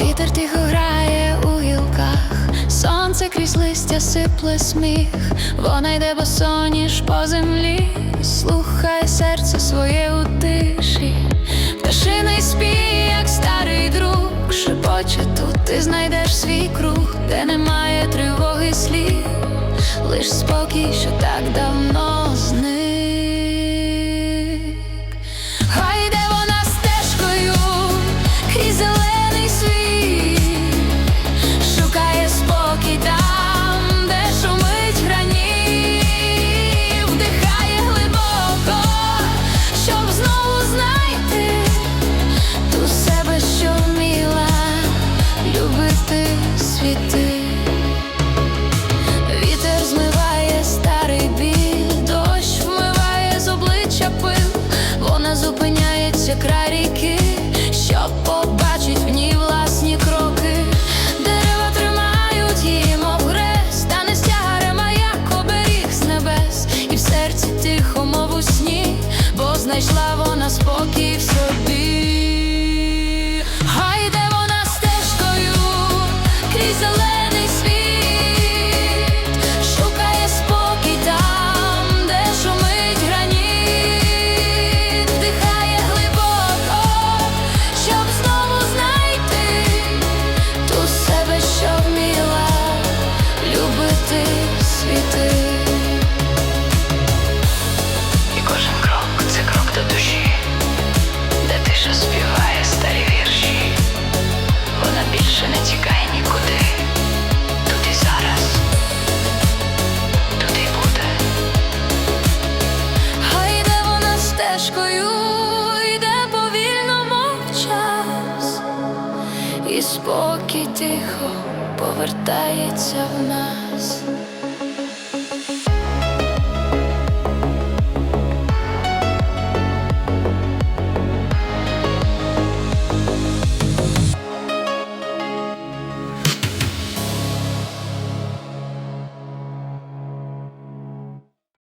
Вітер тихо грає у гілках, сонце крізь листя сипле сміх, вона йде босоніж по землі, слухай серце своє у тиші, пташиний спій, як старий друг, шепоче тут ти знайдеш свій круг, де немає тривоги слів, лиш спокій, що так давно. Вітер змиває старий біль, дощ вмиває з обличчя пил, вона зупиняється край ріки, щоб побачить в ній власні кроки. Дерева тримають її, мов та не стягарем, як оберіг з небес, і в серці тихо, мов у бо знайшла вона спокій в собі. Стежкою, йде повільно мов час, і спокій тихо повертається в нас.